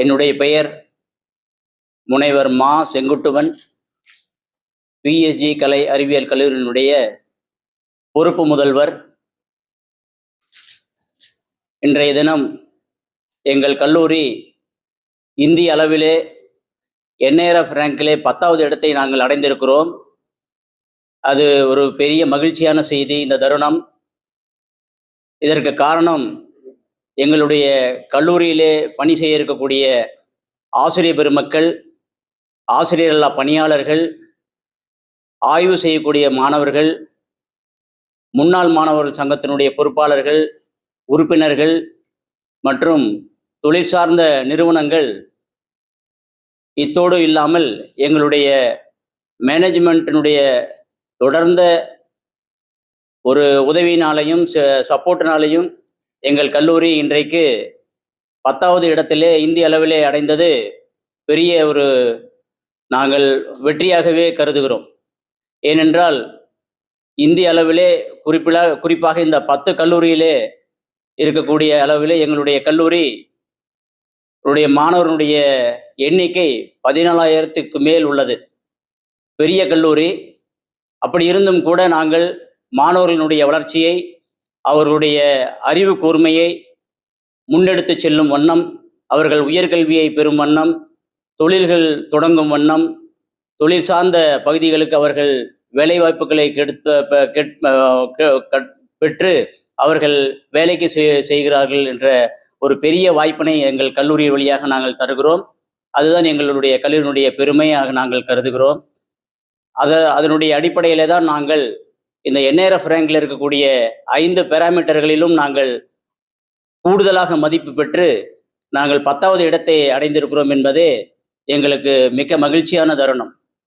என்னுடைய பெயர் முனைவர் மா செங்குட்டுவன். பிஎஸ்ஜி கலை அறிவியல் கல்லூரியினுடைய பொறுப்பு முதல்வர். இன்றைய தினம் எங்கள் கல்லூரி இந்திய அளவிலே என்ஏஆர்எஃப் ரேங்கிலே பத்தாவது இடத்தை நாங்கள் அடைந்திருக்கிறோம். அது ஒரு பெரிய மகிழ்ச்சியான செய்தி இந்த தருணம். இதற்கு காரணம் எங்களுடைய கல்லூரியிலே பணி செய்ய இருக்கக்கூடிய ஆசிரியர் பெருமக்கள் ஆசிரியர் அல்லா பணியாளர்கள் ஆய்வு செய்யக்கூடிய மாணவர்கள் முன்னாள் மாணவர்கள் சங்கத்தினுடைய பொறுப்பாளர்கள் உறுப்பினர்கள் மற்றும் தொழில் சார்ந்த நிறுவனங்கள் இத்தோடு இல்லாமல் எங்களுடைய மேனேஜ்மெண்ட்டினுடைய தொடர்ந்த ஒரு உதவியினாலையும் சப்போர்ட்டினாலையும் எங்கள் கல்லூரி இன்றைக்கு பத்தாவது இடத்திலே இந்திய அளவிலே அடைந்தது பெரிய ஒரு நாங்கள் வெற்றியாகவே கருதுகிறோம். ஏனென்றால் இந்திய அளவிலே குறிப்பிட குறிப்பாக இந்த பத்து கல்லூரியிலே இருக்கக்கூடிய அளவிலே எங்களுடைய கல்லூரி உடைய மாணவர்களுடைய எண்ணிக்கை பதினாலாயிரத்துக்கு மேல் உள்ளது. பெரிய கல்லூரி. அப்படி இருந்தும் கூட நாங்கள் மாணவர்களுடைய வளர்ச்சியை அவர்களுடைய அறிவு கூர்மையை முன்னெடுத்து செல்லும் வண்ணம் அவர்கள் உயர்கல்வியை பெறும் வண்ணம் தொழில்கள் தொடங்கும் வண்ணம் தொழில் சார்ந்த பகுதிகளுக்கு அவர்கள் வேலைவாய்ப்புகளை கெடுத்த கெட்- பெற்று அவர்கள் வேலைக்கு செய்- செய்கிறார்கள் என்ற ஒரு பெரிய வாய்ப்பினை எங்கள் கல்லூரி வழியாக நாங்கள் தருகிறோம். அதுதான் எங்களுடைய கல்லூரியினுடைய பெருமையாக நாங்கள் கருதுகிறோம். அத அதனுடைய அடிப்படையிலே தான் நாங்கள் இந்த என்ஆர்எஃப் ரேங்கில் இருக்கக்கூடிய ஐந்து பேராமீட்டர்களிலும் நாங்கள் கூடுதலாக மதிப்பு பெற்று நாங்கள் பத்தாவது இடத்தை அடைந்திருக்கிறோம் என்பதே எங்களுக்கு மிக மகிழ்ச்சியான தருணம்.